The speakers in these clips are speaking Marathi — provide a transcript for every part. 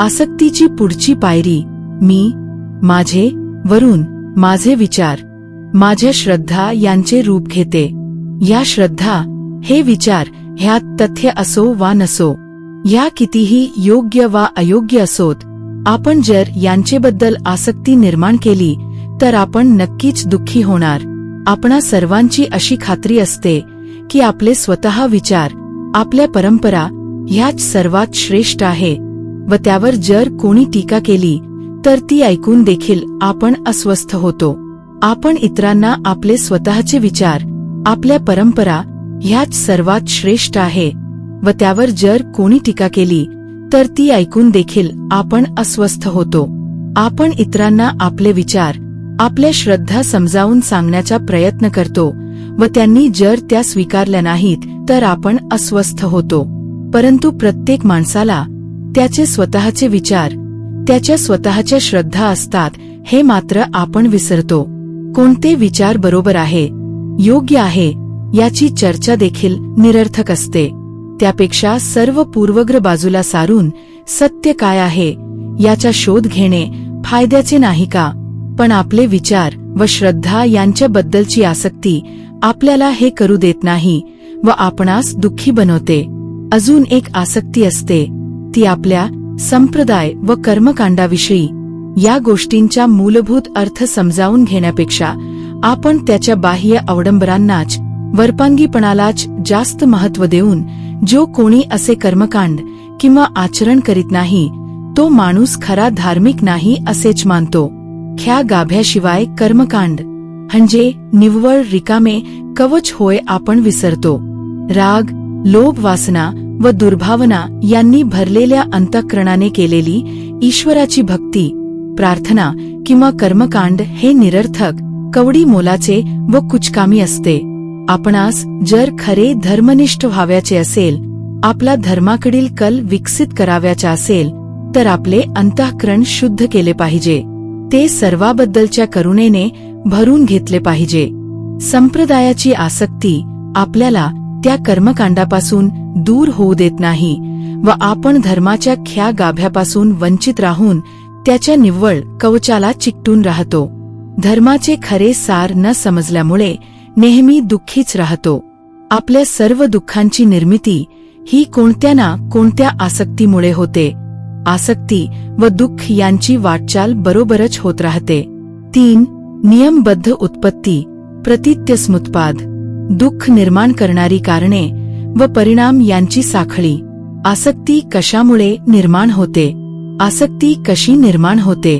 आसक्तीची पुढची पायरी मी माझे वरून माझे विचार माझ्या श्रद्धा यांचे रूप घेते. या श्रद्धा हे विचार ह्यात तथ्य असो वा नसो या कितीही योग्य वा अयोग्य असोत आपण जर यांचेबद्दल आसक्ती निर्माण केली तर आपण नक्कीच दुःखी होणार. आपणा सर्वांची अशी खात्री असते की आपले स्वतः विचार आपल्या परंपरा ह्याच सर्वात श्रेष्ठ आहे. व त्यावर जर कोणी टीका केली तर ती ऐकून देखील आपण अस्वस्थ होतो. आपण इतरांना आपले स्वतःचे विचार आपल्या परंपरा ह्याच सर्वात श्रेष्ठ आहे. व त्यावर जर कोणी टीका केली तर ती ऐकून देखील आपण अस्वस्थ होतो. आपण इतरांना आपले विचार आपल्या श्रद्धा समजावून सांगण्याचा प्रयत्न करतो. व त्यांनी जर त्या स्वीकारल्या नाहीत तर आपण अस्वस्थ होतो. परंतु प्रत्येक माणसाला त्याचे स्वतःचे विचार त्याच्या स्वतःच्या श्रद्धा असतात हे मात्र आपण विसरतो. कोणते विचार बरोबर आहे योग्य आहे याची चर्चा देखील निरर्थक असते. त्यापेक्षा सर्व पूर्वग्र बाजूला सारून सत्य काय आहे याचा शोध घेणे फायद्याचे नाही का? पण आपले विचार व श्रद्धा यांच्याबद्दलची आसक्ती आपल्याला हे करू देत नाही व आपणास दुःखी बनवते. अजून एक आसक्ती असते ती आपल्या संप्रदाय व कर्मकांडाविषयी या गोष्टींचा मूलभूत अर्थ समजावून घेण्यापेक्षा आपण त्याच्या बाह्य अवडंबरांनाच वरपांगीपणालाच जास्त महत्त्व देऊन जो कोणी असे कर्मकांड किंवा आचरण करीत नाही तो माणूस खरा धार्मिक नाही असेच मानतो. ख्या गाभ्याशिवाय कर्मकांड म्हणजे निव्वळ रिकामे कवच होय आपण विसरतो. राग लोभ वासना व दुर्भावना यांनी भरलेल्या अंतःकरणाने केलेली ईश्वराची भक्ती प्रार्थना किंवा कर्मकांड हे निरर्थक कवडी मोलाचे व कुचकामी असते. आपणास जर खरे धर्मनिष्ठ व्हाव्याचे असेल आपला धर्माकडील कल विकसित कराव्याचा असेल तर आपले अंतःकरण शुद्ध केले पाहिजे. ते सर्वाबद्दलच्या करुणेने भरून घेतले पाहिजे. संप्रदायाची आसक्ती आपल्याला त्या कर्मकांडापासून दूर होऊ देत नाही व आपण धर्माच्या ख्या गाभ्यापासून वंचित राहून त्याच्या निव्वळ कवचाला चिकटून राहतो. धर्माचे खरे सार न समजल्यामुळे नेहमी दुःखीच राहतो. आपल्या सर्व दुःखांची निर्मिती ही कोणत्या ना कोणत्या आसक्तीमुळे होते. आसक्ती व दुःख यांची वाटचाल बरोबरच होत राहते. तीन नियमबद्ध उत्पत्ती प्रतित्यस्मुत्पाद. दुःख निर्माण करणारी कारणे व परिणाम यांची साखळी. आसक्ती कशामुळे निर्माण होते? आसक्ती कशी निर्माण होते?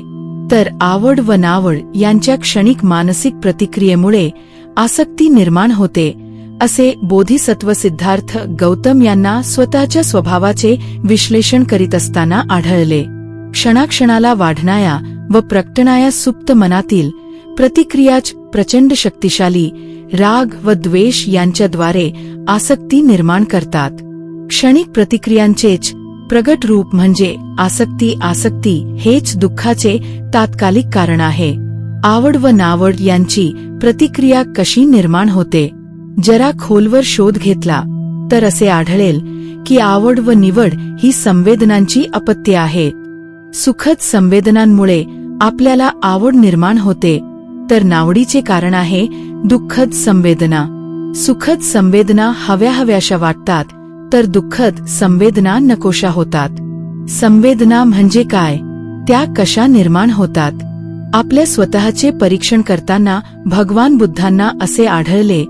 तर आवड व नावड यांच्या क्षणिक मानसिक प्रतिक्रियेमुळे आसक्ती निर्माण होते असे बोधिसत्व सिद्धार्थ गौतम यांना स्वतःच्या स्वभावाचे विश्लेषण करीत असताना आढळले. क्षणाक्षणाला वाढणाया व प्रकटणाया सुप्त मनातील प्रतिक्रियाच प्रचंड शक्तिशाली राग व द्वेष यांच्याद्वारे आसक्ती निर्माण करतात. क्षणिक प्रतिक्रियांचेच प्रगट रूप म्हणजे आसक्ती आसक्ती हेच दुःखाचे तात्कालिक कारण आहे. आवड व नावड यांची प्रतिक्रिया कशी निर्माण होते? जरा खोलवर शोध घेतला तर असे आढळेल की आवड व निवड ही संवेदनांची अपत्य आहे सुखद संवेदनांमुळे आपल्याला आवड निर्माण होते. तर नावडीचे कारण आहे दुःखद संवेदना. सुखद संवेदना हव्या हव्याशा वाटतात तर दुःखद संवेदना नकोशा होतात. संवेदना म्हणजे काय? त्या कशा निर्माण होतात? आपल्या स्वतःचे परीक्षण करताना भगवान बुद्धांना असे आढळले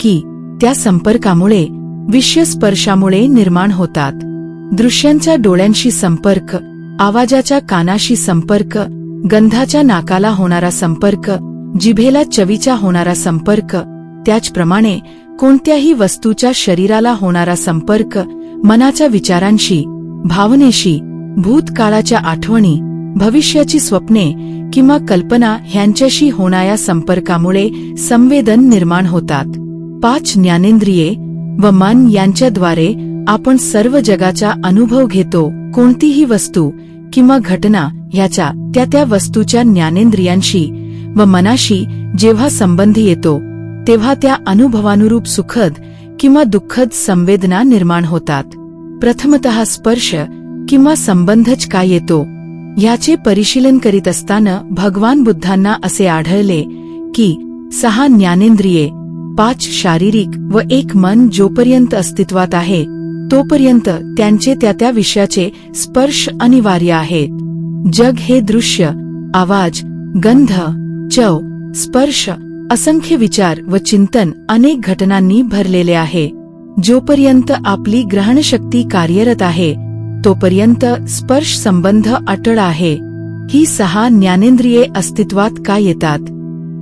की त्या संपर्कामुळे विषयस्पर्शामुळे निर्माण होतात. दृश्यांच्या डोळ्यांशी संपर्क आवाजाच्या कानाशी संपर्क गंधाच्या नाकाला होणारा संपर्क जिभेला चवीचा होणारा संपर्क त्याचप्रमाणे कोणत्याही वस्तूच्या शरीराला होणारा संपर्क मनाच्या विचारांशी भावनेशी भूतकाळाच्या आठवणी भविष्याची स्वप्ने किंवा कल्पना ह्यांच्याशी होणाऱ्या संपर्कामुळे संवेदन निर्माण होतात. पाच ज्ञानेंद्रिये व मन यांच्याद्वारे आपण सर्व जगाचा अनुभव घेतो. कोणतीही वस्तू किंवा घटना ह्याच्या त्या त्या वस्तूच्या ज्ञानेंद्रियांशी व मनाशी जेव्हा संबंध येतो तेव्हा त्या अनुभवानुरूप सुखद किंवा दुःखद संवेदना निर्माण होतात. प्रथमतः स्पर्श किंवा संबंधच काय येतो याचे परिशीलन करीत असताना भगवान बुद्धांना असे आढळले की सहा ज्ञानेंद्रिये पाच शारीरिक व एक मन जोपर्यंत अस्तित्वात आहे तोपर्यंत त्यांचे त्या त्या विषयाचे स्पर्श अनिवार्य आहेत. जग हे दृश्य आवाज गंध चव स्पर्श असंख्य विचार व चिंतन अनेक घटनांनी भरलेले आहे. जोपर्यंत आपली ग्रहणशक्ती कार्यरत आहे तोपर्यंत स्पर्श संबंध अटळ आहे. ही सहा ज्ञानेंद्रिये अस्तित्वात का येतात?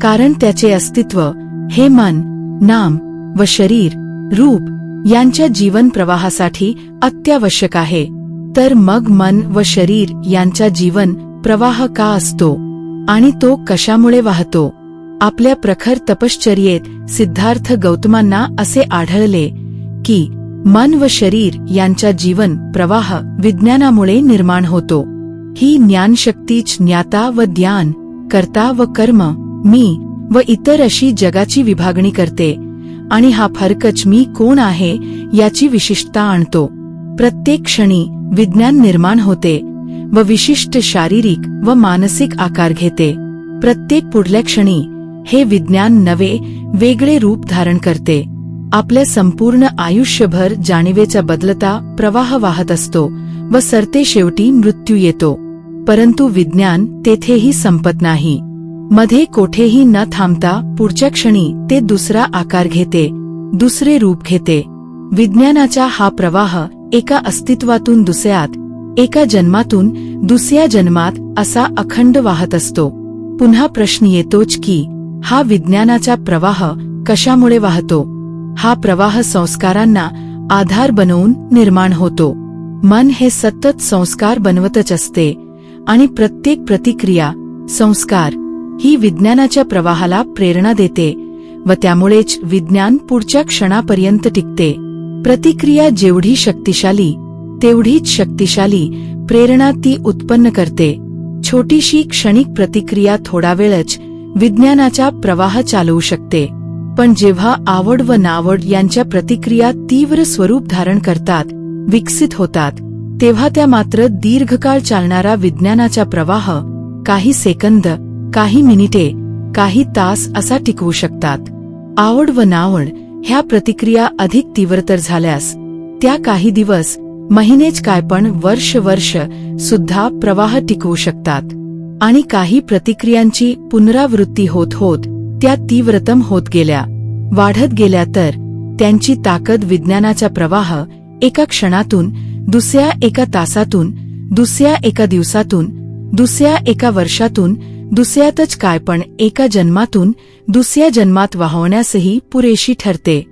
कारण त्याचे अस्तित्व हे मन नाम व शरीर रूप यांच्या जीवन प्रवाहासाठी अत्यावश्यक आहे. तर मग मन व शरीर यांचा जीवन प्रवाह का असतो? आणि तो कशामुळे वाहतो? आपल्या प्रखर तपश्चर्येत सिद्धार्थ गौतमांना असे आढळले की मन व शरीर यांच्या जीवन प्रवाह विज्ञानामुळे निर्माण होतो. ही ज्ञानशक्तीच ज्ञाता व ज्ञान कर्ता व कर्म मी व इतर अशी जगाची विभागणी करते. आणि हा फरकच मी कोण आहे याची विशिष्टता आणतो. प्रत्येक क्षणी विज्ञान निर्माण होते. व विशिष्ट शारीरिक व मानसिक आकार घेते. प्रत्येक पुढल्या क्षणी हे विज्ञान नवे वेगळे रूप धारण करते. आपल्या संपूर्ण आयुष्यभर जाणीवेचा बदलता प्रवाह वाहत असतो व सरते शेवटी मृत्यू येतो. परंतु विज्ञान तेथेही संपत नाही. मध्ये कोठेही न थांबता पुढच्या क्षणी ते दुसरा आकार घेते दुसरे रूप घेते. विज्ञानाचा हा प्रवाह एका अस्तित्वातून दुसऱ्यात एका जन्मातून दुसऱ्या जन्मात असा अखंड वाहत असतो. पुन्हा प्रश्न येतोच की हा विज्ञानाचा प्रवाह कशामुळे वाहतो? हा प्रवाह संस्कारांना आधार बनवून निर्माण होतो. मन हे सतत संस्कार बनवतच असते आणि प्रत्येक प्रतिक्रिया संस्कार ही विज्ञानाच्या प्रवाहाला प्रेरणा देते व त्यामुळेच विज्ञान पुढच्या क्षणापर्यंत टिकते. प्रतिक्रिया जेवढी शक्तिशाली तेवढीच शक्तिशाली प्रेरणा ती उत्पन्न करते. छोटीशी क्षणिक प्रतिक्रिया थोडा वेळच विज्ञानाचा प्रवाह चालवू शकते. पण जेव्हा आवड व नावड यांच्या प्रतिक्रिया तीव्र स्वरूप धारण करतात विकसित होतात तेव्हा त्या मात्र दीर्घकाळ चालणारा विज्ञानाचा प्रवाह काही सेकंद काही मिनिटे काही तास असा टिकवू शकतात. आवड व नावड ह्या प्रतिक्रिया अधिक तीव्रतर झाल्यास त्या काही दिवस महिनेच काय पण वर्ष वर्ष सुद्धा प्रवाह टिकवू शकतात. आणि काही प्रतिक्रियांची पुनरावृत्ती होत होत त्या तीव्रतम होत गेल्या. वाढत गेल्या तर त्यांची ताकद विज्ञानाचा प्रवाह एका क्षणातून दुसऱ्या एका तासातून दुसऱ्या एका दिवसातून दुसऱ्या एका वर्षातून दुसऱ्यातच काय पण एका जन्मातून दुसऱ्या जन्मात वाहवण्यासही पुरेशी ठरते.